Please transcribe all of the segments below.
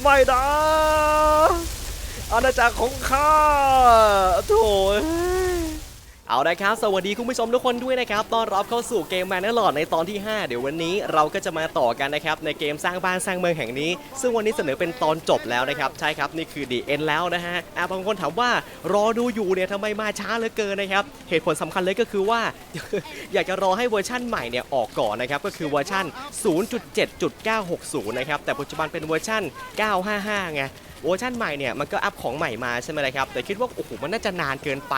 ไม่นะอาณาจักรของข้าโถ่ เอาละครับ สวัสดีคุณผู้ชมทุกคนด้วยนะครับต้อนรับเข้าสู่เกมแมนนลอดในตอนที่ 5 เดี๋ยววันนี้เราก็จะมาต่อกันนะครับในเกมสร้างบ้านสร้างเมืองแห่งนี้ ซึ่งวันนี้เสนอเป็นตอนจบแล้วนะครับ ใช่ครับ นี่คือดีเอ็นแล้วนะฮะอะบางคนถามว่ารอดูอยู่เนี่ยทำไมมาช้าเหลือเกินนะครับ เหตุผลสำคัญเลยก็คือว่า อยากจะรอให้เวอร์ชั่นใหม่เนี่ยออกก่อนนะครับ ก็คือเวอร์ชั่น 0.7.960 นะครับ แต่ปัจจุบันเป็นเวอร์ชั่น 955 ไง เวอร์ชันใหม่เนี่ยมันก็อัพของใหม่มาใช่ไหมล่ะครับแต่คิดว่าโอ้โหมันน่าจะนานเกินไป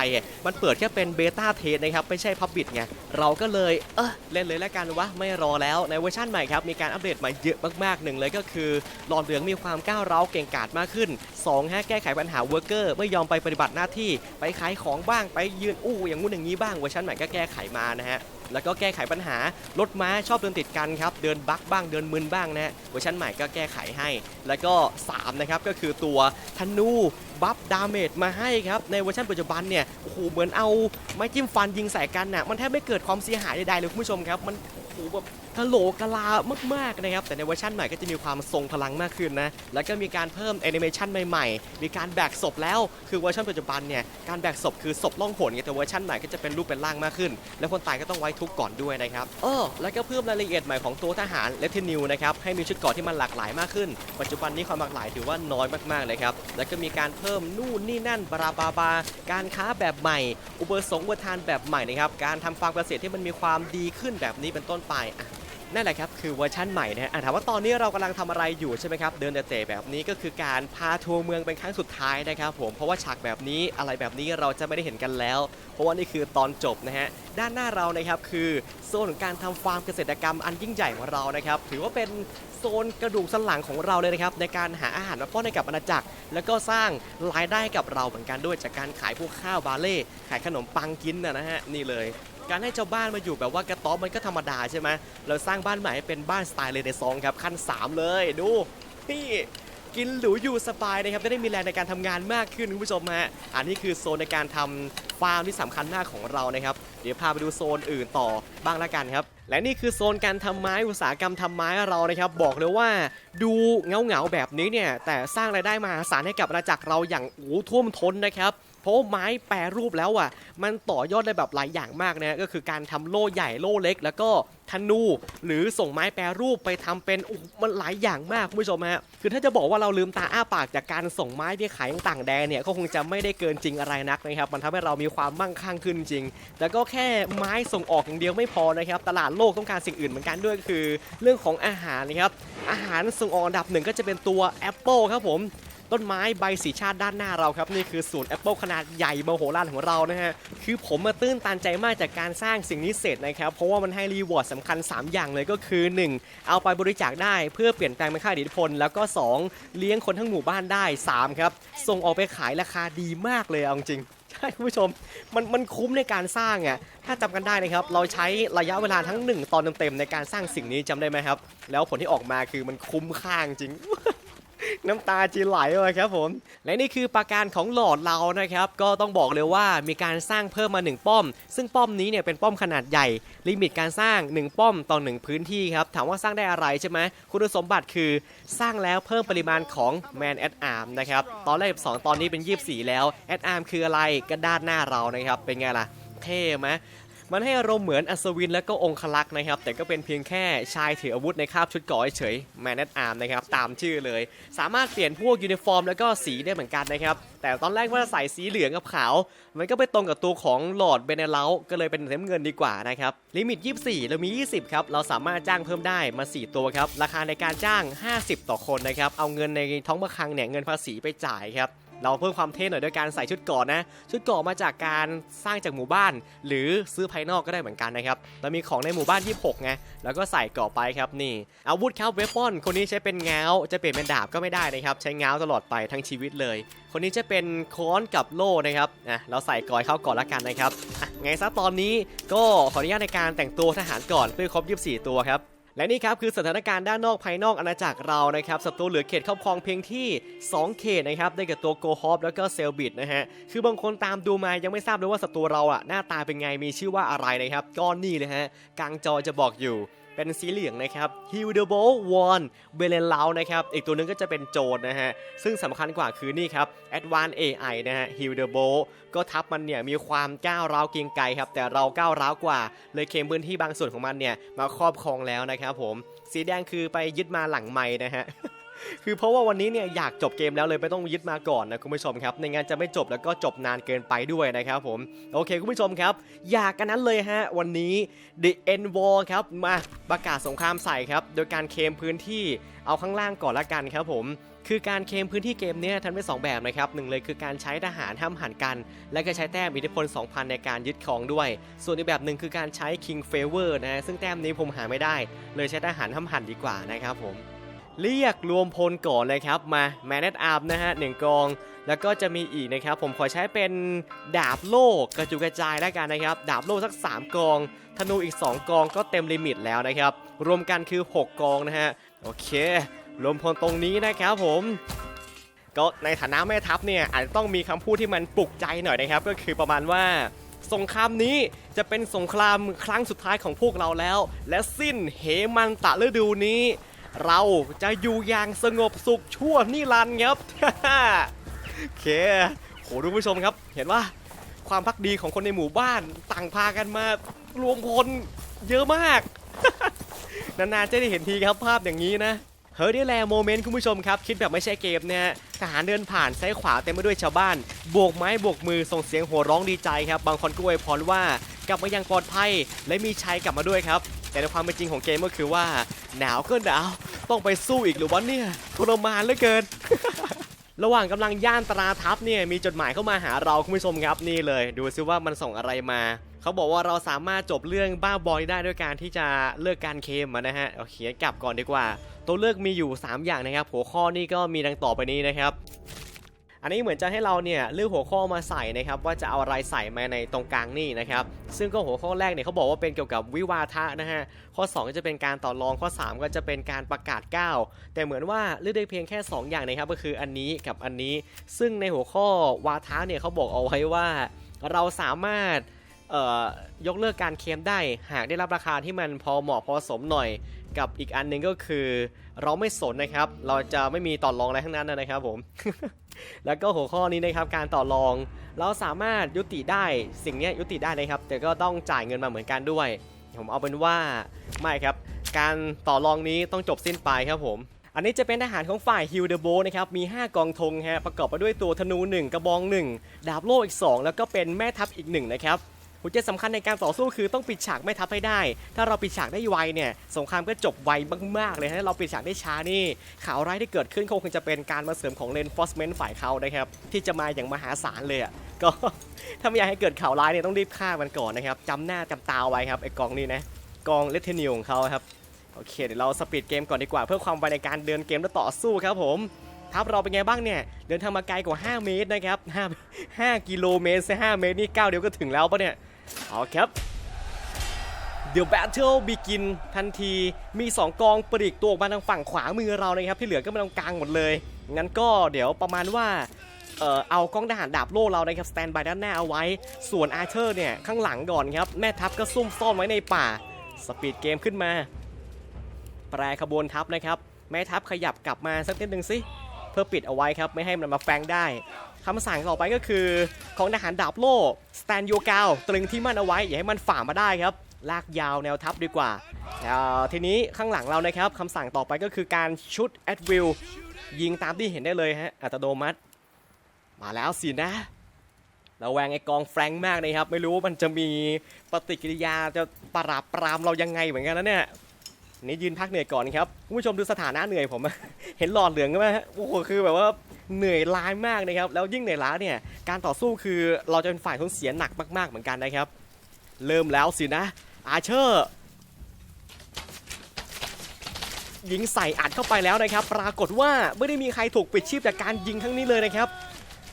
มันเปิดแค่เป็นเบต้าเทสนะครับไม่ใช่พับบิทไงเราก็เลยเออเล่นเลยแล้วกันวะไม่รอแล้วในเวอร์ชันใหม่ครับมีการอัปเดตมาเยอะมากๆหนึ่งเลยก็คือหลอดเหลืองมีความก้าวร้าวเก่งกาจมากขึ้น2ฮะแก้ไขปัญหาเวิร์กเกอร์ไม่ยอมไปปฏิบัติหน้าที่ไปขายของบ้างไปยืนอู้อย่างงู้นอย่างนี้บ้างเวอร์ชันใหม่ก็แก้ไขมานะฮะแล้วก็แก้ไขปัญหารถม้าชอบเดินติดกันครับ เดินบักบ้างเดินมึนบ้างนะเวอร์ชันใหม่ก็แก้ไขให้ แล้วก็ 3 นะครับ ก็คือตัวธนูบัฟดาเมจมาให้ครับ ในเวอร์ชันปัจจุบันเนี่ยโอ้โหเหมือนเอาไม้จิ้มฟันยิงใส่กันน่ะมันแทบไม่เกิดความเสียหายใดๆเลยคุณผู้ชมครับมันโอ้โหแบบ กะโหลกกะลามากๆนะครับ แต่ในเวอร์ชันใหม่ก็จะมีความทรงพลังมากขึ้นนะ แล้วก็มีการเพิ่มแอนิเมชันใหม่ๆ มีการแบกศพแล้ว คือเวอร์ชันปัจจุบันเนี่ย การแบกศพคือศพล่องหนไงแต่เวอร์ชันใหม่ก็จะเป็นรูปเป็นร่างมากขึ้น แล้วคนตายก็ต้องไว้ทุกก่อนด้วยนะครับเออแล้วก็เพิ่มรายละเอียดใหม่ของตัวทหารเลทินิวนะครับ ให้มีชุดเกราะที่มันหลากหลายมากขึ้น ปัจจุบันนี้ความหลากหลายถือว่าน้อยมากๆเลยครับ แล้วก็มีการเพิ่มนู่นนี่นั่นบราบาบา การค้าแบบใหม่ อุปสงค์อุปทานแบบใหม่นะครับ การทำฟาร์มเกษตรที่มันมีความดีขึ้นแบบนี้เป็นต้นไป นั่นแหละครับคือเวอร์ชั่นใหม่นะฮะอะถามว่าตอนนี้เรากำลังทำอะไรอยู่ใช่ไหมครับเดินเตะแบบนี้ก็คือการพาทัวร์เมืองเป็นครั้งสุดท้ายนะครับผมเพราะว่าฉากแบบนี้อะไรแบบนี้เราจะไม่ได้เห็นกันแล้ว เพราะว่านี่คือตอนจบนะฮะด้านหน้าเรานะครับคือโซนของการทำฟาร์มเกษตรกรรมอันยิ่งใหญ่ของเรานะครับถือว่าเป็นโซนกระดูกสันหลังของเราเลยนะครับในการหาอาหารมาป้อนให้กับอาณาจักร แล้วก็สร้างรายได้ให้กับเราเหมือนกันด้วยจากการขายพวกข้าวบาเล่ขายขนมปังกินนะฮะนี่เลย การให้ชาวบ้านมาอยู่แบบว่ากระต๊อบมันก็ธรรมดาใช่ไหมเราสร้างบ้านใหม่ให้เป็นบ้านสไตล์เรเนซองครับขั้น 3 เลยดูนี่กินหรูอยู่สบายนะครับจะได้มีแรงในการทำงานมากขึ้นคุณผู้ชมฮะอันนี้คือโซนในการทำฟาร์มที่สำคัญมากของเรานะครับ เดี๋ยวพาไปดูโซนอื่นต่อบ้างละกันครับ และนี่คือโซนการทำไม้อุตสาหกรรมทำไม้เรานะครับ บอกเลยว่าดูเงาเงาๆแบบนี้เนี่ยแต่สร้างรายได้มหาศาลให้กับอาณาจักรเราอย่างโอ้ท่วมท้นนะครับ เพราะไม้แปรรูปแล้วอะมันต่อยอดได้แบบหลายอย่างมากนะก็คือการทำโล่ใหญ่โล่เล็ก แล้วก็ธนูหรือส่งไม้แปรรูปไปทำเป็นโอ้มันหลายอย่างมากคุณผู้ชมฮะคือถ้าจะบอกว่าเราลืมตาอ้าปากจากการส่งไม้ที่ขายต่างแดนเนี่ยก็คงจะไม่ได้เกินจริงอะไรนักนะครับ มันทำให้เรามีความมั่งคั่งขึ้นจริงแล้วก็แค่ไม้ส่งออกอย่างเดียวไม่พอนะครับ ตลาดโลกต้องการสิ่งอื่นเหมือนกันด้วยคือ เรื่องของอาหารนะครับอาหารส่งออกอันดับหนึ่งก็จะเป็นตัวแอปเปิลครับผม ต้นไม้ใบสีชาติด้านหน้าเราครับนี่คือศูนแอปเปิลขนาดใหญ่มโหฬารของเรานะฮะคือผมมาตื้นตันใจมากจากการสร้างสิ่งนี้เสร็จนะครับเพราะว่ามันให้รีวอร์ดสำคัญ 3 อย่างเลยก็คือ 1. เอาไปบริจาคได้เพื่อเปลี่ยนแปลงเป็นค่าอิทธิพล แล้วก็ 2. เลี้ยงคนทั้งหมู่บ้านได้3ครับส่งออกไปขายราคาดีมากเลยเอาจริงใช่คุณผู้ชมมันมันคุ้มในการสร้างอะถ้าจำกันได้นะครับ เราใช้ระยะเวลาทั้ง 1 ตอนเต็มๆในการสร้างสิ่งนี้จำได้ไหมครับ แล้วผลที่ออกมาคือมันคุ้มค่าจริง น้ำตาจีไหลเลยครับผม และนี่คือประการของหลอดเรานะครับ ก็ต้องบอกเลยว่ามีการสร้างเพิ่มมา 1 ป้อม ซึ่งป้อมนี้เนี่ยเป็นป้อมขนาดใหญ่ ลิมิตการสร้าง 1 ป้อมต่อ 1 พื้นที่ครับ ถามว่าสร้างได้อะไรใช่ไหมคุณสมบัติคือสร้างแล้วเพิ่มปริมาณของ Man at Arm นะครับ ตอนแรก2ตอนนี้เป็น 24 แล้ว at Arm คืออะไรก็ด้านหน้าเรานะครับ เป็นไงล่ะ เท่ไหม มันให้อารมณ์เหมือนอัศวินและก็องคลักษ์นะครับ แต่ก็เป็นเพียงแค่ชายถืออาวุธในคาบชุดก่อเฉยแมนนอาร์มนะครับตามชื่อเลย สามารถเปลี่ยนพวกยูนิฟอร์มแล้วก็สีได้เหมือนกันนะครับ แต่ตอนแรกว่าจะใส่สีเหลืองกับขาว มันก็ไปตรงกับตัวของหลอดเบเนเลาก็เลยเป็นสีน้ำเงินดีกว่านะครับลิมิต 24 เรามี 20 ครับ เราสามารถจ้างเพิ่มได้มา 4 ตัวครับราคาในการจ้าง 50 ต่อคนนะครับเอาเงินในท้องประคังเนี่ยเงินภาษีไปจ่ายครับ เราเพิ่มความเท่หน่อยด้วยการใส่ชุดเก่อนนะ ชุดเก่อมาจากการสร้างจากหมู่บ้าน หรือซื้อภายนอกก็ได้เหมือนกันนะครับเรามีของในหมู่บ้าน26ไงแล้วก็ใส่เก่อไปครับนี่อาวุธครับเวปอนคนนี้ใช้เป็นง้าวจะเปลี่ยนเป็นดาบก็ไม่ได้นะครับใช้ง้าวตลอดไปทั้งชีวิตเลย คนนี้จะเป็นค้อนกับโล่นะครับอะเราใส่กอยเข้าก่อนละกันนะครับไงซะตอนนี้ก็ขออนุญาตในการแต่งตัวทหารก่อนเพื่อครบ 24 ตัวครับ และนี่ครับคือสถานการณ์ด้านนอกภายนอกอาณาจักรเรานะครับศัตรูเหลือเขตครอบครองเพียงที่ 2 เขตนะครับได้แก่ตัวโกฮอปแล้วก็เซลบิดนะฮะคือบางคนตามดูมายังไม่ทราบเลยว่าศัตรูเราอะหน้าตาเป็นไงมีชื่อว่าอะไรนะครับก้อนนี่เลยฮะกลางจอจะบอกอยู่ เป็นสีเหลืองนะครับ h i l d e b o w o n b e l e n l a u นะครับอีกตัวหนึงก็จะเป็นโจนนะฮะซึ่งสำคัญกว่าคือนี่ครับ Advanced AI นะฮะ h i l d e b o ก็ทับมันเนี่ยมีความก้าวร้าวเกียงไกรครับแต่เราก้าวร้าวกว่า เลยเคมพื้นที่บางส่วนของมันเนี่ยมาครอบครองแล้วนะครับผมสีแดงคือไปยึดมาหลังไม้นะฮะ คือเพราะว่าวันนี้เนี่ยอยากจบเกมแล้วเลยไม่ต้องยึดมาก่อนนะคุณผู้ชมครับในงานจะไม่จบแล้วก็จบนานเกินไปด้วยนะครับผมโอเคคุณผู้ชมครับ อยากกันนั้นเลยฮะวันนี้ The End War ครับมาประกาศสงครามใส่ครับ โดยการเคมพื้นที่เอาข้างล่างก่อนละกันครับผมคือการเคมพื้นที่เกมเนี้ยทำได้สองแบบนะครับหนึ่งเลยคือการใช้ทหารห้ามหันกัน และก็ใช้แต้มอิทธิพล 2,000 ในการยึดครองด้วย ส่วนอีกแบบหนึ่งคือการใช้ King Favor นะฮะซึ่งแต้มนี้ผมหาไม่ได้ เลยใช้ทหารห้ามหันดีกว่านะครับผม เรียกรวมพลก่อนเลยครับมา m a n e t Arm นะฮะหนึ่งกอง แล้วก็จะมีอีกนะครับ ผมขอใช้เป็นดาบโล่กระจุกกระจายแล้วกันนะครับ ดาบโล่สัก 3 กอง ธนูอีก 2 กองก็เต็มลิมิตแล้วนะครับ รวมกันคือ 6 กองนะฮะ โอเค รวมพลตรงนี้นะครับผมก็ในฐานะแม่ทัพเนี่ยอาจจะต้องมีคำพูดที่มันปลุกใจหน่อยนะครับ ก็คือประมาณว่าสงครามนี้จะเป็นสงครามครั้งสุดท้ายของพวกเราแล้ว และสิ้นเหมันตะฤดูนี้ เราจะอยู่อย่างสงบสุขชั่วนิรันดร์ครับโอเคโหดูผู้ชมครับ เห็นว่าความพักดีของคนในหมู่บ้านต่างพากันมารวมพลเยอะมากนานๆจะได้เห็นทีครับภาพอย่างนี้นะเฮ้ยนี่แหละโมเมนต์คุณผู้ชมครับ คิดแบบไม่ใช่เกมเนี่ยทหารเดินผ่านซ้ายขวาเต็มไปด้วยชาวบ้านโบกไม้โบกมือส่งเสียงโห่ร้องดีใจครับ บางคนก็อวยพรว่ากลับมาอย่างปลอดภัยและมีชัยกลับมาด้วยครับ แต่ในความเป็นจริงของเกมก็คือว่า หนาวก็หนาว ต้องไปสู้อีกหรือวะเนี่ยทรมานเหลือเกิน ระหว่างกำลังย่านตราทัพเนี่ยมีจดหมายเข้ามาหาเราคุณผู้ชมครับนี่เลย ดูซิว่ามันส่งอะไรมาเขาบอกว่าเราสามารถจบเรื่องบ้าบอยได้ด้วยการที่จะเลิกการเคมนะฮะเอาเขียนกลับก่อนดีกว่า ตัวเลือกมีอยู่ 3 อย่างนะครับ หัวข้อนี่ก็มีดังต่อไปนี้นะครับ อันนี้เหมือนจะให้เราเนี่ยเลือกหัวข้อมาใส่นะครับว่าจะเอาอะไรใส่มาในตรงกลางนี่นะครับ ซึ่งก็หัวข้อแรกเนี่ยเขาบอกว่าเป็นเกี่ยวกับวิวาทะนะฮะ ข้อ 2 ก็จะเป็นการต่อรอง ข้อ 3 ก็จะเป็นการประกาศก้าวแต่เหมือนว่าเลือกได้เพียงแค่ 2 อย่างนะครับก็คืออันนี้กับอันนี้ ซึ่งในหัวข้อวาทะเนี่ยเขาบอกเอาไว้ว่า เราสามารถยกเลิกการเคลมได้หากได้รับราคาที่มันพอเหมาะพอสมหน่อย กับอีกอันหนึงก็คือ เราไม่สนนะครับ เราจะไม่มีต่อรองอะไรทั้งนั้นนะครับผม แล้วก็หัวข้อนี้นะครับการต่อรอง เราสามารถยุติได้สิ่งนี้ยยุติได้นะครับ แต่ก็ต้องจ่ายเงินมาเหมือนกันด้วย ผมเอาเป็นว่าไม่ครับ การต่อรองนี้ต้องจบสิ้นไปครับผม อันนี้จะเป็นทหารของฝ่ายฮิลเดโบนะครับมี 5 กองธงฮะประกอบไปด้วยตัวธนู 1 กระบอง 1 ดาบโล่อีก 2 แล้วก็เป็นแม่ทัพอีก1นะครับ หัวใจสำคัญในการต่อสู้คือต้องปิดฉากแม่ทัพให้ได้ ถ้าเราปิดฉากได้ไวเนี่ยสงครามก็จบไวมากๆเลยถ้าเราปิดฉากได้ช้านี่ข่าวร้ายที่เกิดขึ้นคงจะเป็นการมาเสริมของเลนฟอสเมนต์ฝ่ายเขานะครับที่จะมาอย่างมหาศาลเลยอะก็ถ้าไม่อยากให้เกิดข่าวร้ายเนี่ยต้องรีบฆ่ามันก่อนนะครับจำหน้าจำตาไว้ครับไอ้กองนี้นะกองเลเทนิวของเขาครับโอเคเดี๋ยวเราสปีดเกมก่อนดีกว่าเพื่อความไวในการเดินเกมและต่อสู้ครับผมทัพเราเป็นไงบ้างเนี่ย เดินทางมาไกลกว่า 5 เมตรนะครับ 5 5 กิโลเมตรซะ5เมตรนี่ก้าวเดียวก็ถึงแล้วปะเนี่ย เอาครับ The Battle Begin ทันทีมี2กองปลีกตัวออกมาทางฝั่งขวามือเรานะครับที่เหลือก็มาตรงกลางหมดเลยงั้นก็เดี๋ยวประมาณว่าเออเอากองทหารดาบโล่เรานะครับสแตนบายด้านหน้าเอาไว้ ส่วนอาร์เชอร์เนี่ยข้างหลังก่อนครับแม่ทัพก็ซุ่มซ่อนไว้ในป่าสปีดเกมขึ้นมา แปรขบวนทัพนะครับแม่ทัพขยับกลับมาสักนิดหนึ่งสิเพื่อปิดเอาไว้ครับไม่ให้มันมาแฟงได้ คำสั่งต่อไปก็คือ ของทหารดาบโล่สแตนโยกาวตรึงที่มั่นเอาไว้ อย่าให้มันฝ่ามาได้ครับ ลากยาวแนวทัพดีกว่าแล้วทีนี้ข้างหลังเรานะครับคำสั่งต่อไปก็คือการชุดแอดวิลยิงตามที่เห็นได้เลยฮะอัตโนมัติ มาแล้วสินะระแวงไอ้กองแฟรงค์มากนะครับ ไม่รู้ว่ามันจะมีปฏิกิริยาจะปราบปรามเรายังไงเหมือนกันนะเนี่ยนี่ยืนพักเหนื่อยก่อนครับคุณผู้ชมดูสถานะเหนื่อยผม เห็นหลอดเหลืองไหมฮะโอ้โหคือแบบว่า เหนื่อยล้ามากนะครับแล้วยิ่งเหนื่อยล้าเนี่ยการต่อสู้คือเราจะเป็นฝ่ายทุนเสียหนักมาก ๆเหมือนกันนะครับ เริ่มแล้วสินะอาเชอร์ยิงใส่อัดเข้าไปแล้วนะครับ ปรากฏว่าไม่ได้มีใครถูกปิดชีพจากการยิงครั้งนี้เลยนะครับ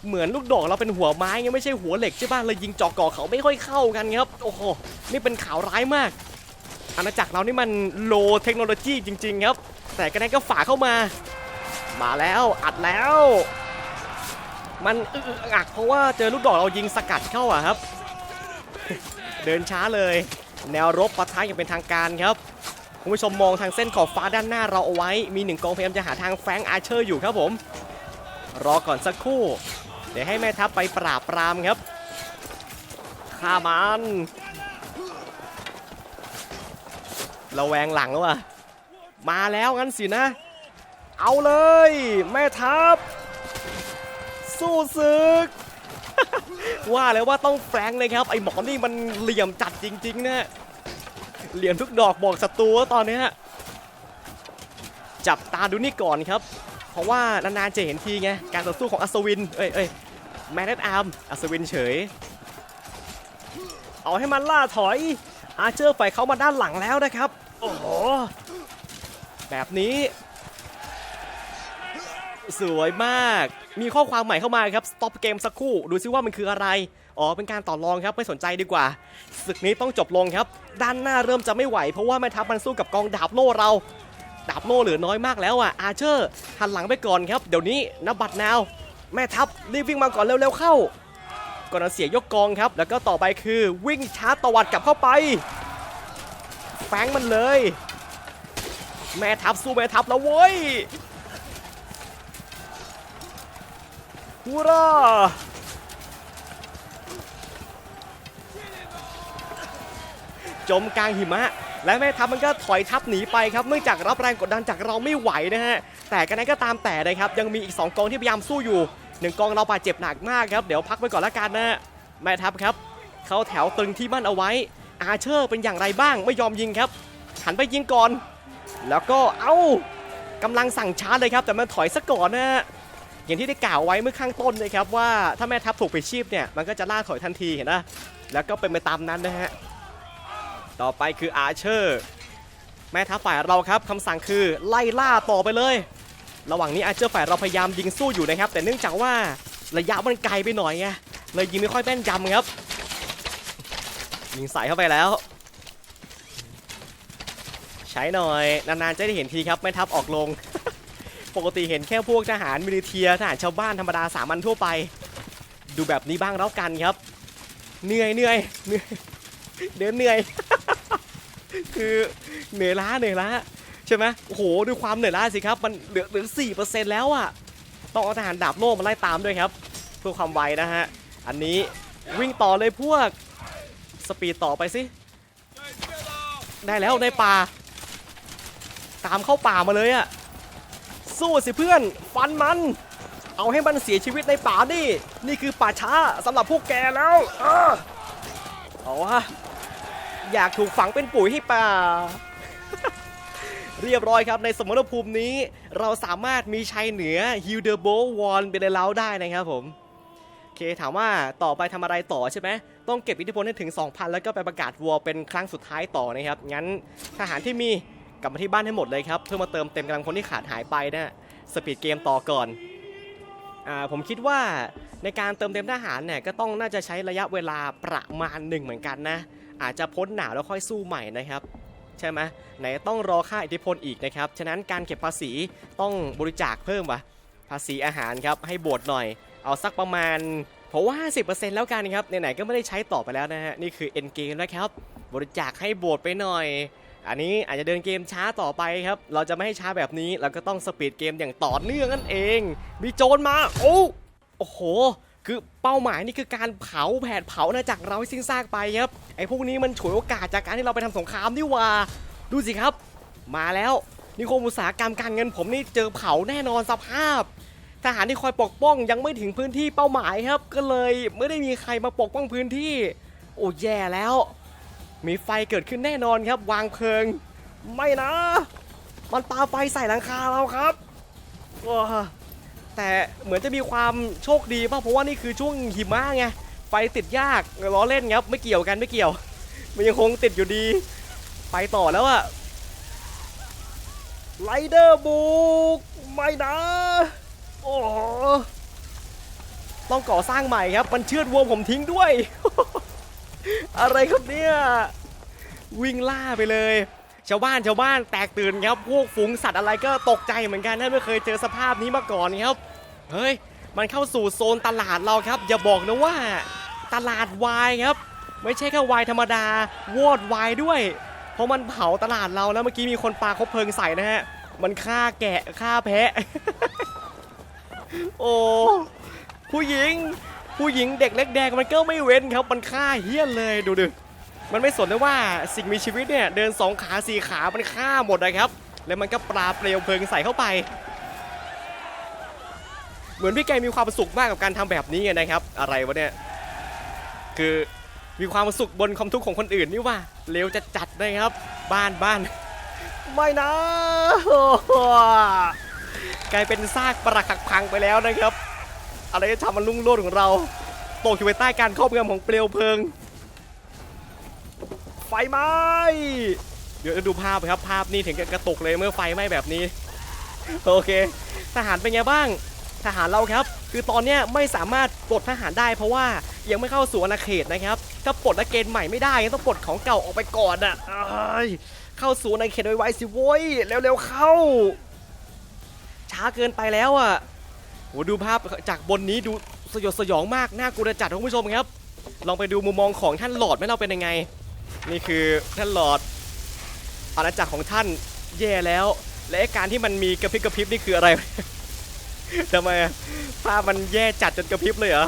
เหมือนลูกดอกเราเป็นหัวไม้ไงไม่ใช่หัวเหล็กใช่ป่ะเลยยิงจอกก่อเขาไม่ค่อยเข้ากันครับโอ้โหนี่เป็นข่าวร้ายมาก อาณาจักรเรานี่มันโลเทคโนโลยีจริง ๆ ครับ แต่กระนั้นก็ฝ่าเข้ามา มาแล้วอัดแล้ว มันอึกอักเพราะว่าเจอลูกดอกเรายิงสกัดเข้าอะครับ เดินช้าเลย แนวรบปะทะอย่างเป็นทางการครับคุณผู้ชมมองทางเส้นขอบฟ้าด้านหน้าเราเอาไว้ มีหนึ่งกองพยายามจะหาทางแฟงอาเชอร์อยู่ครับผม รอก่อนสักครู่ เดี๋ยวให้แม่ทัพไปปราบปรามครับฆ่ามันระแวงหลังแล้วว่ะมาแล้วงั้นสินะ เอาเลย แม่ทัพ สู้ศึก ว่าแล้วว่าต้องแฟรงค์เลยครับ ไอ้หมอนี่มันเหลี่ยมจัดจริงๆนะเหลี่ยมทุกดอกบอกศัตรูว่าตอนนี้จับตาดูนี่ก่อนครับ เพราะว่านานๆจะเห็นทีไง การต่อสู้ของอัศวิน เอ้ยเอ้ยแมนอาร์มอัศวินเฉย เอาให้มันล่าถอย อาร์เจอร์ฝ่ายเขามาด้านหลังแล้วนะครับ โอ้โห แบบนี้ สวยมาก มีข้อความใหม่เข้ามาครับ stop เกมสักครู่ ดูซิว่ามันคืออะไร อ๋อ เป็นการต่อรองครับ ไม่สนใจดีกว่า ศึกนี้ต้องจบลงครับ ด้านหน้าเริ่มจะไม่ไหว เพราะว่าแม่ทัพมันสู้กับกองดาบโล่เรา ดาบโล่เหลือน้อยมากแล้วอะ อาเชอร์หันหลังไปก่อนครับ เดี๋ยวนี้นับบัตรนาว แม่ทัพรีบวิ่งมาก่อนเร็วๆเข้า ก่อนเสียยกกองครับ แล้วก็ต่อไปคือวิ่งชาร์จตวัดกลับเข้าไป แฟงมันเลย แม่ทัพสู้แม่ทัพแล้วเว้ย ฮูราจมกลางหิมะ และแม่ทัพมันก็ถอยทัพหนีไปครับเนื่องจากรับแรงกดดันจากเราไม่ไหวนะฮะ แต่กันนั้นก็ตามแต่นะครับ ยังมีอีก 2กองที่พยายามสู้อยู่หนึ่งกองเราบาดเจ็บหนักมากครับ เดี๋ยวพักไปก่อนละกันนะแม่ทัพครับ เขาแถวตึงที่มั่นเอาไว้ อาเชอร์เป็นอย่างไรบ้างไม่ยอมยิงครับ หันไปยิงก่อน แล้วก็เอ้ากำลังสั่งชาร์จเลยครับ แต่มันถอยซะก่อนนะฮะ อย่างที่ได้กล่าวไว้เมื่อข้างต้นนะครับว่าถ้าแม่ทัพถูกไปชีพเนี่ยมันก็จะล่าถอยทันทีเห็นนะแล้วก็เป็นไปตามนั้นนะฮะต่อไปคืออาเชอร์ แม่ทัพฝ่ายเราครับคำสั่งคือไล่ล่าต่อไปเลย ระหว่างนี้อาเชอร์ฝ่ายเราพยายามยิงสู้อยู่นะครับ แต่เนื่องจากว่าระยะมันไกลไปหน่อยไงเลยยิงไม่ค่อยแม่นยำครับ ยิงใส่เข้าไปแล้ว ใช้หน่อยนานๆจะได้เห็นทีครับแม่ทัพออกลง ปกติเห็นแค่พวกทหารมิลิเทียทหารชาวบ้านธรรมดาสามัญทั่วไป ดูแบบนี้บ้างแล้วกันครับ เหนื่อยเหนื่อยเหนื่อยเดินเหนื่อย คือเหนื่อยล้าเหนื่อยล้าใช่ไหมโอ้โหดูความเหนื่อยล้าสิครับ มันเหลือเหลือสี่เปอร์เซ็นต์แล้วอะต้องเอาทหารดาบโล่มาไล่ตามด้วยครับเพื่อความไวนะฮะอันนี้วิ่งต่อเลยพวกสปีดต่อไปสิได้แล้วในป่า ตามเข้าป่ามาเลยอะ สู้สิเพื่อนฟันมัน เอาให้มันเสียชีวิตในป่านี่นี่คือป่าช้าสำหรับพวกแกแล้วเออเอาวะอยากถูกฝังเป็นปุ๋ยให้ป่า เรียบร้อยครับในสมรภูมินี้เราสามารถมีชัยเหนือฮิลเดอร์โบวอนไปในเล้าได้นะครับผมโอเคถามว่าต่อไปทำอะไรต่อใช่ไหมต้องเก็บอิทธิพลให้ถึง 2,000 แล้วก็ไปประกาศวอร์เป็นครั้งสุดท้ายต่อนะครับงั้นทหารที่มี กลับมาที่บ้านให้หมดเลยครับ เพื่อมาเติมเต็มกำลังคนที่ขาดหายไปนะสปีดเกมต่อก่อนอ่าผมคิดว่าในการเติมเต็มทหารเนี่ยก็ต้องน่าจะใช้ระยะเวลาประมาณหนึ่งเหมือนกันนะ อาจจะพ้นหนาวแล้วค่อยสู้ใหม่นะครับใช่ไหมไหนต้องรอค่าอิทธิพลอีกนะครับฉะนั้นการเก็บภาษีต้องบริจาคเพิ่มวะภาษีอาหารครับให้โบสหน่อย เอาสักประมาณผมว่า50%แล้วกันครับไหนๆก็ไม่ได้ใช้ต่อไปแล้วนะฮะนี่คือ end game นะครับบริจาคให้โบสไปหน่อย อันนี้อาจจะเดินเกมช้าต่อไปครับ เราจะไม่ให้ช้าแบบนี้ เราก็ต้องสปีดเกมอย่างต่อเนื่องนั่นเอง มีโจรมา โอ้โอ้โห คือเป้าหมายนี่คือการเผาแผดเผานะจากเราให้สิ้นซากไปครับ ไอ้พวกนี้มันฉวยโอกาสจากการที่เราไปทำสงครามนี่ว่า ดูสิครับ มาแล้วนิคมอุตสาหกรรมการเงินผมนี่เจอเผาแน่นอนสภาพ ทหารที่คอยปกป้องยังไม่ถึงพื้นที่เป้าหมายครับ ก็เลยไม่ได้มีใครมาปกป้องพื้นที่ โอ้แย่แล้ว มีไฟเกิดขึ้นแน่นอนครับ วางเพลิง ไม่นะ มันปาไฟใส่หลังคาเราครับว้าแต่เหมือนจะมีความโชคดีป่ะเพราะว่านี่คือช่วงหิมะไงไฟติดยากล้อเล่นครับไม่เกี่ยวกันไม่เกี่ยว มันยังคงติดอยู่ดี ไปต่อแล้วอะไลเดอร์บุกไม่นะโอ้ต้องก่อสร้างใหม่ครับ มันเชือดวัวผมทิ้งด้วย อะไรครับเนี่ยวิ่งล่าไปเลย ชาวบ้านชาวบ้านแตกตื่นครับพวกฝูงสัตว์อะไรก็ตกใจเหมือนกันถ้าไม่เคยเจอสภาพนี้มาก่อนครับเฮ้ยมันเข้าสู่โซนตลาดเราครับ อย่าบอกนะว่า ตลาดวายครับ ไม่ใช่แค่วายธรรมดาวอดวายด้วย เพราะมันเผาตลาดเราแล้วเมื่อกี้มีคนปาคบเพลิงใส่นะฮะมันฆ่าแกะฆ่าแพะ โอ้ผู้หญิง ผู้หญิงเด็กเล็กแดงมันก็ไม่เว้นครับมันฆ่าเฮี้ยนเลยดูดิมันไม่สนเลยว่าสิ่งมีชีวิตเนี่ยเดินสองขาสี่ขามันฆ่าหมดนะครับ แล้วมันก็ปราเปลวเพลิงใส่เข้าไป เหมือนพี่แกมีความสุขมากกับการทำแบบนี้นะครับ อะไรวะเนี่ยคือมีความสุขบนความทุกข์ของคนอื่นนี่ว่าเร็วจะจัดนะครับ บ้านบ้านไม่นะกลายเป็นซากปรักหักพังไปแล้วนะครับ อะไรจะทำมันลุ่งโลดของเรา ตกอยู่ภายใต้การครอบงำของเปลวเพลิง ไฟไหม้เดี๋ยวดูภาพครับ ภาพนี่ถึงกับกระตุกเลยเมื่อไฟไหม้แบบนี้ โอเค ทหารเป็นไงบ้าง ทหารเราครับ คือตอนนี้ไม่สามารถปลดทหารได้เพราะว่ายังไม่เข้าสู่อาณาเขตนะครับ ถ้าปลดและเกณฑ์ใหม่ไม่ได้ต้องปลดของเก่าออกไปก่อนอะเอ้ยเข้าสู่อาณาเขตไวๆสิโว้ยเร็วๆเข้า ช้าเกินไปแล้วอะ โหดูภาพจากบนนี้ดูสยดสยองมากน่ากลัวจัดคุณผู้ชมครับ ลองไปดูมุมมองของท่านหลอดไหมเราเป็นยังไง นี่คือท่านหลอดอาณาจักรของท่านแย่แล้ว และไอ้การที่มันมีกระพริบกระพริบนี่คืออะไรทำไมภาพมันแย่จัดจนกระพริบเลยเหรอ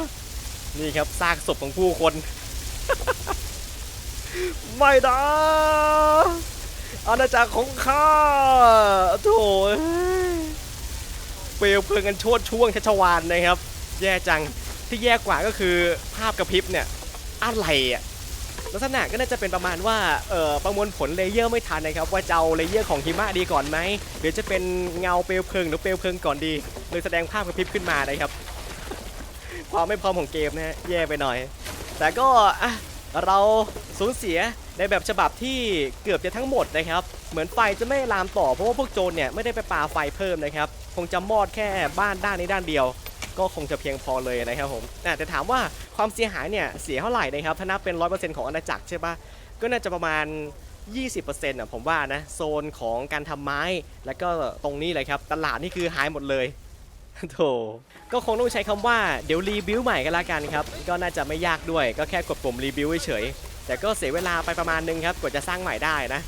นี่ครับซากศพของผู้คน ไม่นะอาณาจักรของข้าโถ่ เปลวเพลิงกันโชดช่วงชัชวานนะครับ แย่จังที่แย่กว่าก็คือภาพกระพริบเนี่ยอะไรอะลักษณะก็น่าจะเป็นประมาณว่าเออประมวลผลเลเยอร์ไม่ทันนะครับ ว่าจะเอาเลเยอร์ของหิมะดีก่อนไหมหรือจะเป็นเงาเปลวเพลิงหรือเปลวเพลิงก่อนดีเลยแสดงภาพกระพริบขึ้นมานะครับความไม่พร้อมของเกมนะฮะแย่ไปหน่อย แต่ก็เราสูญเสียในแบบฉบับที่เกือบจะทั้งหมดนะครับ เหมือนไฟจะไม่ลามต่อเพราะว่าพวกโจรเนี่ยไม่ได้ไปปาไฟเพิ่มนะครับ คงจะมอดแค่บ้านด้านนี้ด้านเดียว ก็คงจะเพียงพอเลยนะครับผมแต่ถามว่าความเสียหายเนี่ยเสียเท่าไหร่นะครับถ้านับเป็น 100%ของอาณาจักรใช่ปะก็น่าจะประมาณ 20%อะผมว่านะโซนของการทำไม้แล้วก็ตรงนี้เลยครับตลาดนี่คือหายหมดเลยโถก็คงต้องใช้คำว่าเดี๋ยวรีบิวใหม่กันละกันครับ ก็น่าจะไม่ยากด้วยก็แค่กดปุ่มรีบิวเฉยแต่ก็เสียเวลาไปประมาณนึงครับกว่าจะสร้างใหม่ได้นะ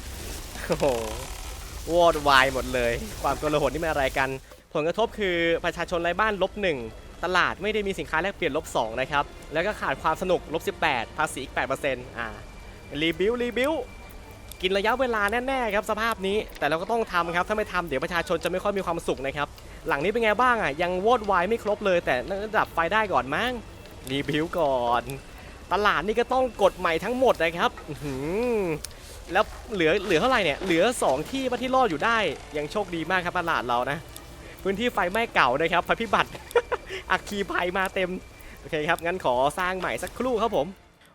โอ้โหวอดวายหมดเลย ความโกลาหลนี่มันอะไรกัน ผลกระทบคือประชาชนไร้บ้านลบหนึ่งตลาดไม่ได้มีสินค้าแลกเปลี่ยนลบ2นะครับ แล้วก็ขาดความสนุกลบ18ภาษีอีก8%อ่ารีบิวรีบิวกินระยะเวลาแน่ๆครับสภาพนี้ แต่เราก็ต้องทำครับถ้าไม่ทำเดี๋ยวประชาชนจะไม่ค่อยมีความสุขนะครับหลังนี้เป็นไงบ้างอะยังวอดวายไม่ครบเลย แต่น่าจะดับไฟได้ก่อนมั้งรีบิวก่อน ตลาดนี่ก็ต้องกดใหม่ทั้งหมดนะครับแล้วเหลือเหลือเท่าไหร่เนี่ยเหลือ 2 ที่ที่รอดอยู่ได้ยังโชคดีมากครับตลาดเรานะ พื้นที่ไฟไหม้เก่านะครับภัยพิบัติอักคีภัยมาเต็มโอเคครับงั้นขอสร้างใหม่สักครู่ครับผม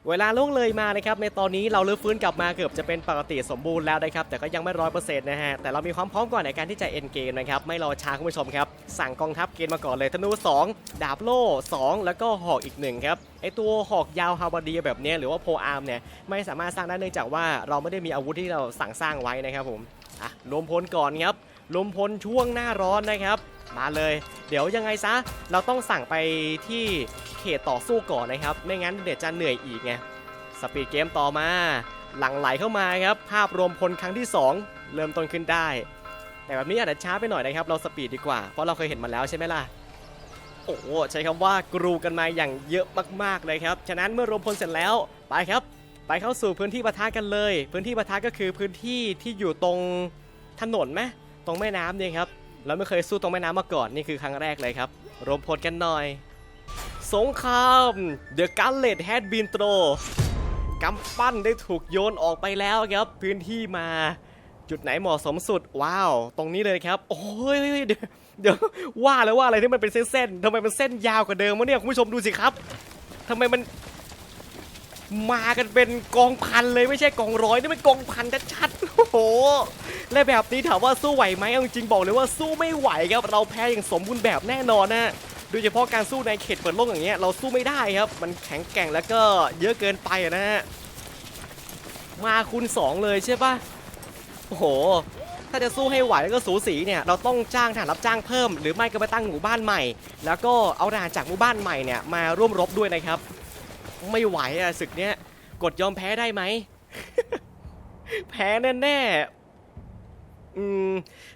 เวลาล่วงเลยมานะครับในตอนนี้เราเริ่มฟื้นกลับมาเกือบจะเป็นปกติสมบูรณ์แล้วนะครับแต่ก็ยังไม่ร้อยเปอร์เซ็นต์นะฮะแต่เรามีความพร้อมก่อนในการที่จะเอ็นเกมนะครับไม่รอช้าคุณผู้ชมครับสั่งกองทัพเกณฑ์มาก่อนเลยธนู 2 ดาบโล่ 2 แล้วก็หอกอีกหนึ่งครับไอตัวหอกยาวฮาวาดีแบบนี้หรือว่าโพอาร์มเนี่ยไม่สามารถสร้างได้เนื่องจากว่าเราไม่ได้มีอาวุธที่เราสั่งสร้างไว้นะครับผมอะรวมพลก่อนครับ รวมพลช่วงหน้าร้อนนะครับ มาเลย เดี๋ยวยังไงซะ เราต้องสั่งไปที่เขตต่อสู้ก่อนนะครับ ไม่งั้นเดี๋ยวจะเหนื่อยอีกไงสปีดเกมต่อมา หลังไหลเข้ามาครับ ภาพรวมพลครั้งที่ 2 เริ่มต้นขึ้นได้ แต่แบบนี้อาจจะช้าไปหน่อยนะครับ เราสปีดดีกว่า เพราะเราเคยเห็นมาแล้วใช่ไหมล่ะ โอ้ใช้คำว่ากรูกันมาอย่างเยอะมากๆเลยครับ ฉะนั้นเมื่อรวมพลเสร็จแล้วไปครับ ไปเข้าสู่พื้นที่ปะทะกันเลย พื้นที่ปะทะก็คือพื้นที่ที่อยู่ตรงถนนไหม ตรงแม่น้ำเนี่ยครับเราไม่เคยสู้ตรงแม่น้ำมาก่อนนี่คือครั้งแรกเลยครับรวมพลกันหน่อย สงคราม The Gauntlet had been t h r o กำปั้นได้ถูกโยนออกไปแล้วครับ พื้นที่มา จุดไหนเหมาะสมสุดว้าว ตรงนี้เลยครับ โอ้ยเดี๋ยวเดี๋ยวว่าแล้วว่าอะไรที่มันเป็นเส้นๆทำไมมันเส้นยาวกว่าเดิมวะเนี่ยคุณผู้ชมดูสิครับทำไมมัน มากันเป็นกองพันเลยไม่ใช่กองร้อยนี่เป็นกองพันชัดๆโอ้โหและแบบนี้ถามว่าสู้ไหวไหมเอาจริงๆบอกเลยว่าสู้ไม่ไหวครับเราแพ้อย่างสมบูรณ์แบบแน่นอนนะโดยเฉพาะการสู้ในเขตเปิดโลกอย่างเงี้ยเราสู้ไม่ได้ครับ มันแข็งแกร่งแล้วก็เยอะเกินไปนะฮะมาคูณ2 เลยใช่ปะโอ้โห ถ้าจะสู้ให้ไหวแล้วก็สูสีเนี่ยเราต้องจ้างทหารรับจ้างเพิ่ม หรือไม่ก็ไปตั้งหมู่บ้านใหม่ แล้วก็เอาทหารจากหมู่บ้านใหม่เนี่ยมาร่วมรบด้วยนะครับ ไม่ไหวอะศึกเนี้ยกดยอมแพ้ได้ไหม แพ้แน่ๆอืม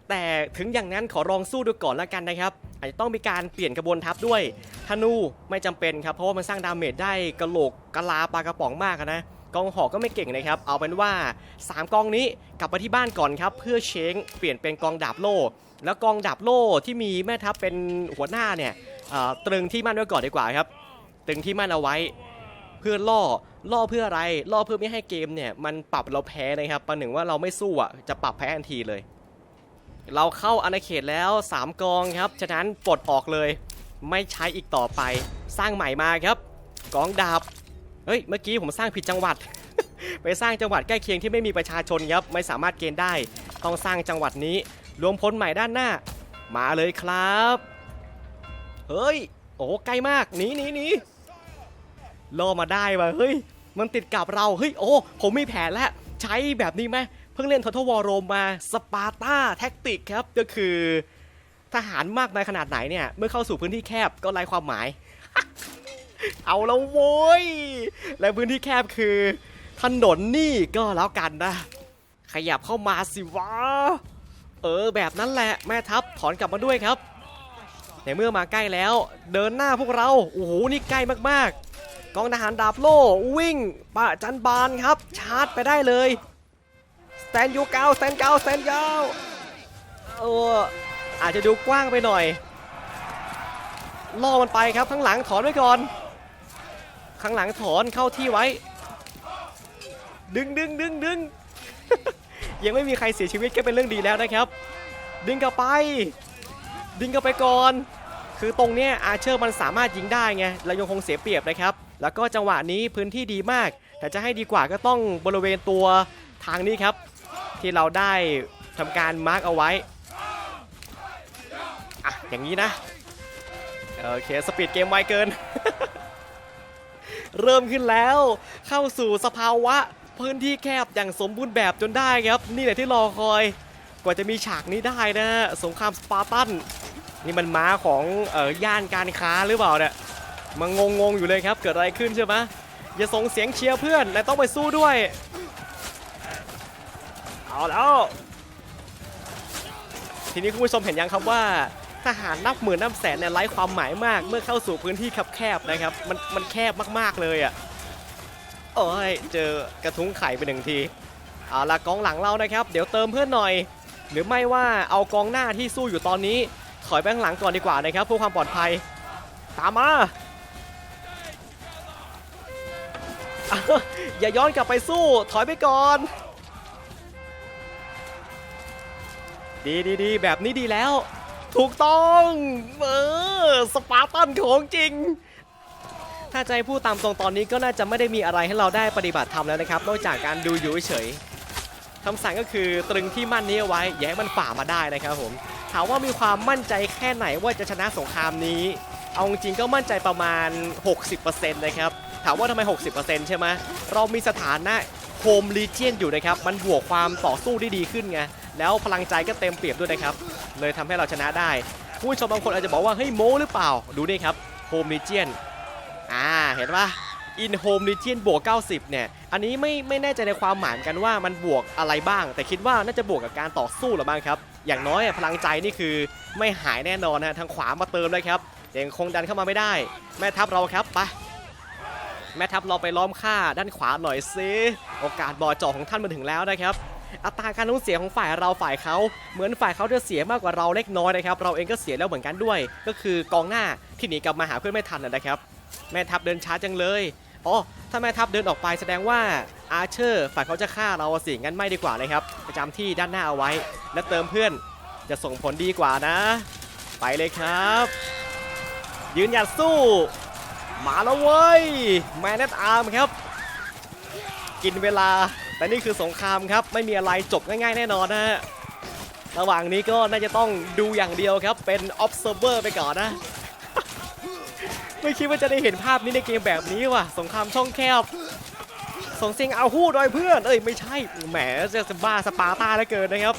แต่ถึงอย่างนั้นขอลองสู้ดูก่อนแล้วกันนะครับ อาจจะต้องมีการเปลี่ยนกระบวนทัพด้วยธนูไม่จำเป็นครับเพราะว่ามันสร้างดาเมจได้กระโหลกกะลาปลากระป๋องมากนะกองหอกก็ไม่เก่งนะครับ เอาเป็นว่า 3 กองนี้กลับไปที่บ้านก่อนครับ เพื่อเชงเปลี่ยนเป็นกองดาบโล่ แล้วกองดาบโล่ที่มีแม่ทัพเป็นหัวหน้าเนี่ยตรึงที่มั่นไว้ก่อนดีกว่าครับตรึงที่มั่นเอาไว้ พื่อล่อล่อเพื่ออะไรล่อเพื่อไม่ให้เกมเนี่ยมันปรับเราแพ้นะครับประหนึ่งว่าเราไม่สู้อะจะปรับแพ้ทันทีเลย เราเข้าอาณาเขตแล้ว 3 กองครับฉะนั้นปลดออกเลย ไม่ใช้อีกต่อไป สร้างใหม่มาครับ กองดาบเฮ้ยเมื่อกี้ผมสร้างผิดจังหวัด ไปสร้างจังหวัดใกล้เคียงที่ไม่มีประชาชนครับไม่สามารถเกณฑ์ได้ ต้องสร้างจังหวัดนี้ รวมพลใหม่ด้านหน้า มาเลยครับ เฮ้ย โอ้ใกล้มากหนีหนีหนี ล่อมาได้ว่ะเฮ้ย มันติดกับเรา เฮ้ย โอ้ ผมมีแผนแล้ว ใช้แบบนี้ไหม เพิ่งเล่นท o ท a l วอ r โรมมา สปาร์ตาแท็กติกครับ ก็คือทหารมากในขนาดไหนเนี่ย เมื่อเข้าสู่พื้นที่แคบก็ไร้ความหมาย เอาแล้วโว้ย และพื้นที่แคบคือ ถนนนี่ก็แล้วกันนะ ขยับเข้ามาสิวะ เออแบบนั้นแหละแม่ทัพถอนกลับมาด้วยครับในเมื่อมาใกล้แล้ว เดินหน้าพวกเรา โอ้โห นี่ใกล้มาก กองทหารดาบโล่วิ่งปะจันบานครับ ชาร์จไปได้เลยสแตนยูเก้าสแตนเก้าสแตนยาวเอออาจจะดูกว้างไปหน่อย ล่อมันไปครับข้างหลังถอนไว้ก่อน ข้างหลังถอนเข้าที่ไว้ ดึงดึงดึงดึงยังไม่มีใครเสียชีวิตก็เป็นเรื่องดีแล้วนะครับ ดึงกลับไป ดึงกลับไปก่อน คือตรงเนี้ยอาเชอร์มันสามารถยิงได้ไงเรายังคงเสียเปรียบนะครับ แล้วก็จังหวะนี้พื้นที่ดีมาก แต่จะให้ดีกว่าก็ต้องบริเวณตัวทางนี้ครับ ที่เราได้ทำการมาร์กเอาไว้อะอย่างนี้นะโอเคสปีดเกมไวเกิน เริ่มขึ้นแล้วเข้าสู่สภาวะพื้นที่แคบอย่างสมบูรณ์แบบจนได้ครับ นี่แหละที่รอคอยกว่าจะมีฉากนี้ได้นะสงครามสปาร์ตัน นี่มันม้าของออย่านการค้าหรือเปล่าเนี่ย มันงงงๆอยู่เลยครับ เกิดอะไรขึ้นใช่ไหมอย่าส่งเสียงเชียร์เพื่อนและต้องไปสู้ด้วย เอาแล้ว ทีนี้คุณผู้ชมเห็นยังครับว่าทหารนับหมื่นนับแสนเนี่ยไร้ความหมายมาก เมื่อเข้าสู่พื้นที่แคบๆนะครับ มันมันแคบมากๆเลยอะโอ้ยเจอกระทุ้งไข่ไปหนึ่งทีเอาละกองหลังเรานะครับ เดี๋ยวเติมเพื่อนหน่อย หรือไม่ว่าเอากองหน้าที่สู้อยู่ตอนนี้ ถอยไปข้างหลังก่อนดีกว่านะครับเพื่อความปลอดภัย ตามมา อย่าย้อนกลับไปสู้ถอยไปก่อน ดีดีดีแบบนี้ดีแล้ว ถูกต้องเออสปาร์ตันของจริง ถ้าใจพูดตามตรงตอนนี้ก็น่าจะไม่ได้มีอะไรให้เราได้ปฏิบัติทำแล้วนะครับ นอกจากการดูอยู่เฉยคำสั่งก็คือตรึงที่มั่นนี้เอาไว้ อย่าให้มันฝ่ามาได้นะครับผมถามว่ามีความมั่นใจแค่ไหนว่าจะชนะสงครามนี้ เอาจริงก็มั่นใจประมาณ 60%นะครับ ถามว่าทำไม 60%ใช่ไหมเรามีสถานะโฮมลีเจียนอยู่นะครับ มันบวกความต่อสู้ได้ดีขึ้นไง แล้วพลังใจก็เต็มเปรียบด้วยนะครับ เลยทำให้เราชนะได้ ผู้ชมบางคนอาจจะบอกว่า เฮ้ยโม้หรือเปล่า ดูนี่ครับโฮมลีเจียนอ่า เห็นปะอินโฮมลีเจียนบวก 90 เนี่ย อันนี้ไม่ไม่แน่ใจในความหมายกันว่ามันบวกอะไรบ้าง แต่คิดว่าน่าจะบวกกับการต่อสู้หรือบ้างครับ อย่างน้อยพลังใจนี่คือไม่หายแน่นอนนะทางขวามาเติมเลยครับยังคงดันเข้ามาไม่ได้ แม่ทัพเราครับไป แม่ทัพเราไปล้อมฆ่าด้านขวาหน่อยซิโอกาสบอจ่อของท่านมาถึงแล้วนะครับอัตราการสูญเสียของฝ่ายเราฝ่ายเขาเหมือนฝ่ายเขาจะเสียมากกว่าเราเล็กน้อยนะครับ เราเองก็เสียแล้วเหมือนกันด้วย ก็คือกองหน้าที่หนีกลับมาหาเพื่อนไม่ทันนะครับ แม่ทัพเดินช้าจังเลยอ๋อถ้าแม่ทัพเดินออกไปแสดงว่าอาร์เชอร์ฝ่ายเขาจะฆ่าเราสิงั้นไม่ดีกว่าเลยครับ ประจำที่ด้านหน้าเอาไว้ และเติมเพื่อนจะส่งผลดีกว่านะ ไปเลยครับ ยืนหยัดสู้ มาแล้วเว้ยแมนเนตอาร์มครับ กินเวลา แต่นี่คือสงครามครับ ไม่มีอะไรจบง่ายๆ แน่นอนนะฮะ ระหว่างนี้ก็น่าจะต้องดูอย่างเดียวครับ เป็น observer ไปก่อนนะ ไม่คิดว่าจะได้เห็นภาพนี้ในเกมแบบนี้ว่ะ สงครามช่องแคบส่งเสียงเอาหู้ดอยเพื่อน เอ้ยไม่ใช่ แหมจะบ้าสปาร์ตาแล้วเกินนะครับ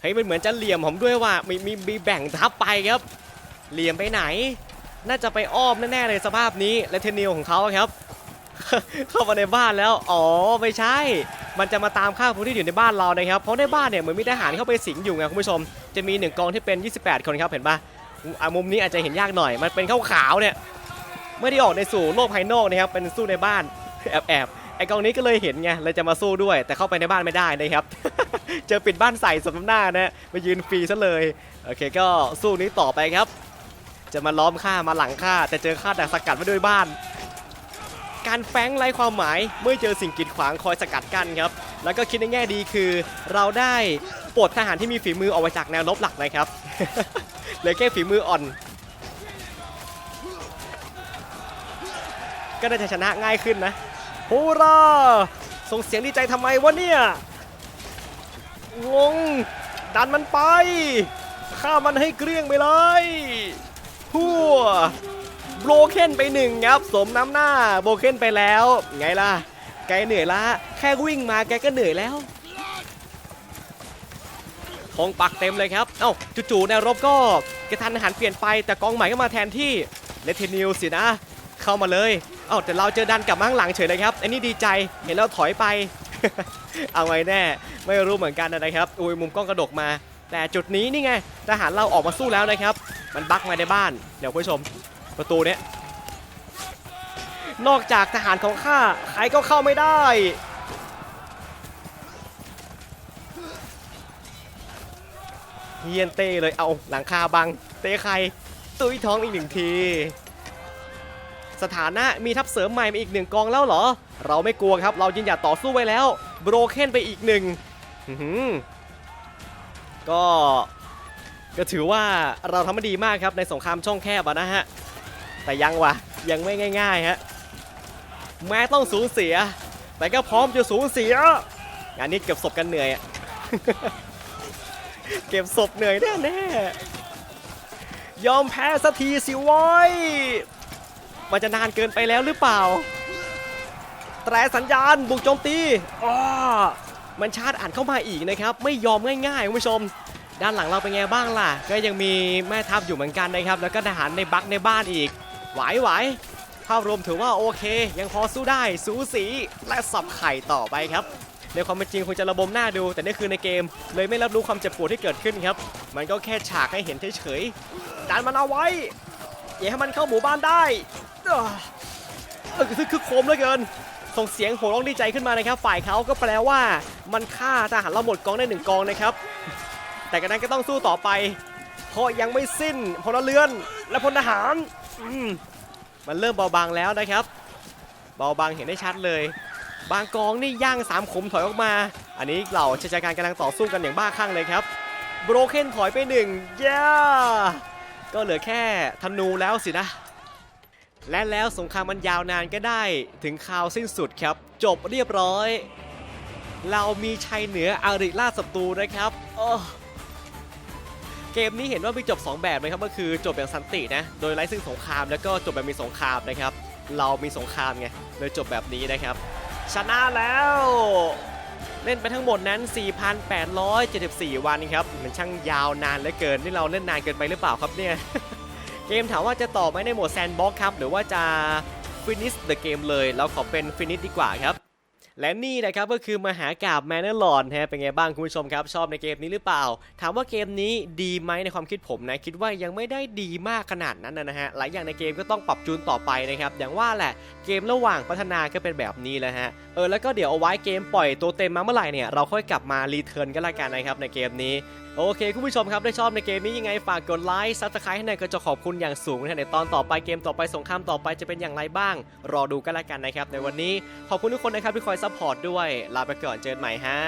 เฮ้ยมันเหมือนจะเหลี่ยมผมด้วยว่ามีมีมีแบ่งทับไปครับ เหลี่ยมไปไหน น่าจะไปอ้อมแน่ๆเลยสภาพนี้และเทนิลของเขาครับ เข้ามาในบ้านแล้ว อ๋อไม่ใช่ มันจะมาตามฆ่าผู้ที่อยู่ในบ้านเรานะครับ เพราะในบ้านเนี่ยเหมือนมีทหารเข้าไปสิงอยู่ไงคุณผู้ชม จะมีหนึ่งกองที่เป็น 28 คนครับเห็นปะอะมุมนี้อาจจะเห็นยากหน่อย มันเป็นข้าวๆเนี่ยไม่ได้ออกในสู่โลกภายนอกนะครับ เป็นสู้ในบ้านแอบแอบๆไอ้กองนี้ก็เลยเห็นไงเลยจะมาสู้ด้วย แต่เข้าไปในบ้านไม่ได้นะครับ เจอปิดบ้านใส่สมน้ำหน้านะมายืนฟรีซะเลย โอเคก็สู้นี้ต่อไปครับ จะมาล้อมฆ่ามาหลังฆ่าแต่เจอฆ่าดักสกัดมาด้วยบ้าน การแฟ้งไร้ความหมายเมื่อเจอสิ่งกีดขวางคอยสกัดกั้นครับ แล้วก็คิดในแง่ดีคือ เราได้ปลดทหารที่มีฝีมือออกมาจากแนวรบหลักนะครับเหลือแค่ฝีมืออ่อน ก็น่าจะชนะง่ายขึ้นนะฮูราส่งเสียงดีใจทำไมวะเนี่ยงงดันมันไปฆ่ามันให้เกลี้ยงไปเลย หัวโบรเคนไปหนึ่งครับ สมน้ำหน้าโบรเคนไปแล้ว ไงล่ะ แกเหนื่อยละ แค่วิ่งมาแกก็เหนื่อยแล้วธงปักเต็มเลยครับ เอ้าจู่ๆแนวรบก็กระทันหันเปลี่ยนไปแต่กองใหม่ก็มาแทนที่เลเทนิวสินะ เข้ามาเลย เอ้าแต่เราเจอดันกลับมาข้างหลังเฉยเลยครับอันนี้ดีใจเห็นแล้วถอยไป เอาไงแน่ ไม่รู้เหมือนกันนะครับ อุ้ยมุมกล้องกระดกมา แต่จุดนี้นี่ไงทหารเราออกมาสู้แล้วนะครับ มันบักมาในบ้าน เดี๋ยวคุณผู้ชม ประตูเนี้ยนอกจากทหารของข้าใครก็เข้าไม่ได้ เฮียนเต้เลยเอาหลังคาบัง เตะใคร ตุ้ยท้องอีกหนึ่งที สถานะมีทัพเสริมใหม่มาอีกหนึ่งกองแล้วเหรอ เราไม่กลัวครับ เรายืนหยัดต่อสู้ไว้แล้ว โบรเคนไปอีกหนึ่งอื้อ ก็ก็ถือว่าเราทำได้ดีมากครับในสงครามช่องแคบะนะฮะ แต่ยังวะยังไม่ง่ายๆฮะแม้ต้องสูญเสีย แต่ก็พร้อมจะสูญเสียงานนี้เก็บศพกันเหนื่อยเก็บศพเหนื่อยแน่แน่ๆยอมแพ้สักทีสิวอยมันจะนานเกินไปแล้วหรือเปล่า แตรสัญญาณบุกโจมตีอ้อ มันชาร์จอ่านเข้ามาอีกนะครับไม่ยอมง่ายๆคุณผู้ชม ด้านหลังเราเป็นไงบ้างล่ะ ก็ยังมีแม่ทัพอยู่เหมือนกันนะครับ แล้วก็ทหารในบักในบ้านอีกไหวไหวภาพรวมถือว่าโอเค ยังพอสู้ได้สูสีและสับไข่ต่อไปครับในความเป็นจริงคงจะระบมหน้าดู แต่นี่คือในเกม เลยไม่รับรู้ความเจ็บปวดที่เกิดขึ้นครับ มันก็แค่ฉากให้เห็นเฉยๆดันมันเอาไว้ อย่าให้มันเข้าหมู่บ้านได้เอ้อเออคือคือโคมเหลือเกิน ส่งเสียงโห่ร้องดีใจขึ้นมานะครับ ฝ่ายเขาก็แปลว่า มันฆ่าทหารเราหมดกองได้หนึ่งกองนะครับ แต่กันนั้นก็ต้องสู้ต่อไป เพราะยังไม่สิ้นพลเรือนและพลทหารมมันเริ่มเบาบางแล้วนะครับ เบาบางเห็นได้ชัดเลย บางกองนี่ย่างสามขมถอยออกมา อันนี้เหล่าชายชการกำลังต่อสู้กันอย่างบ้าคลั่งเลยครับโบรเคนถอยไปหนึ่งย่าก็เหลือแค่ธนูแล้วสินะ และแล้วสงครามมันยาวนานก็ได้ถึงข่าวสิ้นสุดครับ จบเรียบร้อย เรามีชัยเหนืออาริล่าศัตรูนะครับโอ้เกมนี้เห็นว่ามีจบ 2 แบบนะครับก็คือจบอย่างสันตินะ โดยไร้ซึ่งสงครามแล้วก็จบแบบมีสงครามนะครับ เรามีสงครามไงเลยจบแบบนี้นะครับ ชนะแล้ว เล่นไปทั้งหมดนั้น 4,874 วันครับมันช่างยาวนานเหลือเกินนี่เราเล่นนานเกินไปหรือเปล่าครับเนี่ย เกมถามว่าจะต่อไหมในโหมดแซนบ็อกครับหรือว่าจะ finish the game เลยเราขอเป็น finish ดีกว่าครับและนี่นะครับก็คือมหากาบแมนเนอร์ลอนฮะเป็นไงบ้างคุณผู้ชมครับ ชอบในเกมนี้หรือเปล่า ถามว่าเกมนี้ดีไหมในความคิดผมนะ คิดว่ายังไม่ได้ดีมากขนาดนั้นนะฮะหลายอย่างในเกมก็ต้องปรับจูนต่อไปนะครับ อย่างว่าแหละเกมระหว่างพัฒนาก็เป็นแบบนี้แหละฮะเออแล้วก็เดี๋ยวเอาไว้เกมปล่อยตัวเต็มมาเมื่อไหร่เนี่ยเราค่อยกลับมารีเทิร์นกันละกันนะครับในเกมนี้โอเคคุณผู้ชมครับได้ชอบในเกมนี้ยังไงฝากกดไลค์ซับสไครต์ให้หน่อยก็จะขอบคุณอย่างสูงนะในตอนต่อไปเกมต่อไปสงครามต่อไปจะเป็นอย่างไรบ้าง รอดูกันละกันนะครับในวันนี้ขอบคุณทุกคนนะครับที่คอยซัพพอร์ตด้วยลาไปก่อนเจอกันใหม่ฮะ